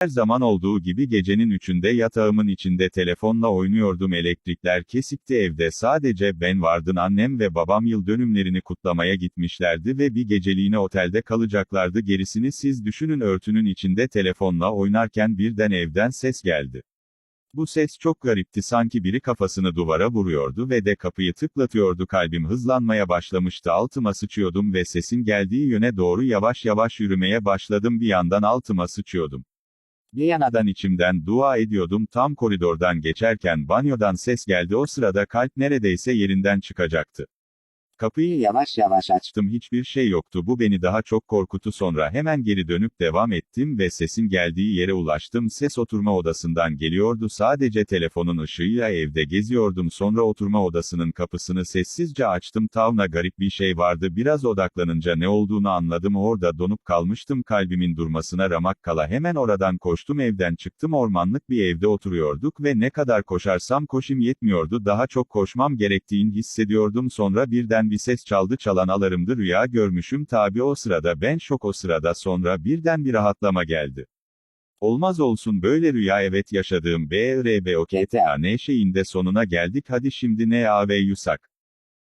Her zaman olduğu gibi gecenin üçünde yatağımın içinde telefonla oynuyordum. Elektrikler kesikti evde. Sadece ben vardın annem ve babam yıl dönümlerini kutlamaya gitmişlerdi ve bir geceliğine otelde kalacaklardı. Gerisini siz düşünün örtünün içinde telefonla oynarken birden evden ses geldi. Bu ses çok garipti. Sanki biri kafasını duvara vuruyordu ve de kapıyı tıklatıyordu. Kalbim hızlanmaya başlamıştı. Altıma sıçıyordum ve sesin geldiği yöne doğru yavaş yavaş yürümeye başladım. Bir yandan altıma sıçıyordum. Bir yanadan içimden dua ediyordum tam koridordan geçerken banyodan ses geldi o sırada kalp neredeyse yerinden çıkacaktı. Kapıyı yavaş yavaş açtım hiçbir şey yoktu. Bu beni daha çok korkutu sonra hemen geri dönüp devam ettim ve sesin geldiği yere ulaştım. Ses oturma odasından geliyordu. Sadece telefonun ışığıyla evde geziyordum. Sonra oturma odasının kapısını sessizce açtım. Tavna garip bir şey vardı. Biraz odaklanınca ne olduğunu anladım. Orada donup kalmıştım. Kalbimin durmasına ramak kala hemen oradan koştum. Evden çıktım. Ormanlık bir evde oturuyorduk ve ne kadar koşarsam koşum yetmiyordu. Daha çok koşmam gerektiğini hissediyordum. Sonra birden bir ses çaldı çalan alarımdı rüya görmüşüm tabi o sırada ben şok o sırada sonra birden bir rahatlama geldi. Olmaz olsun böyle rüya evet yaşadığım BRBOKTAN şeyinde sonuna geldik hadi şimdi ne A ve yusak.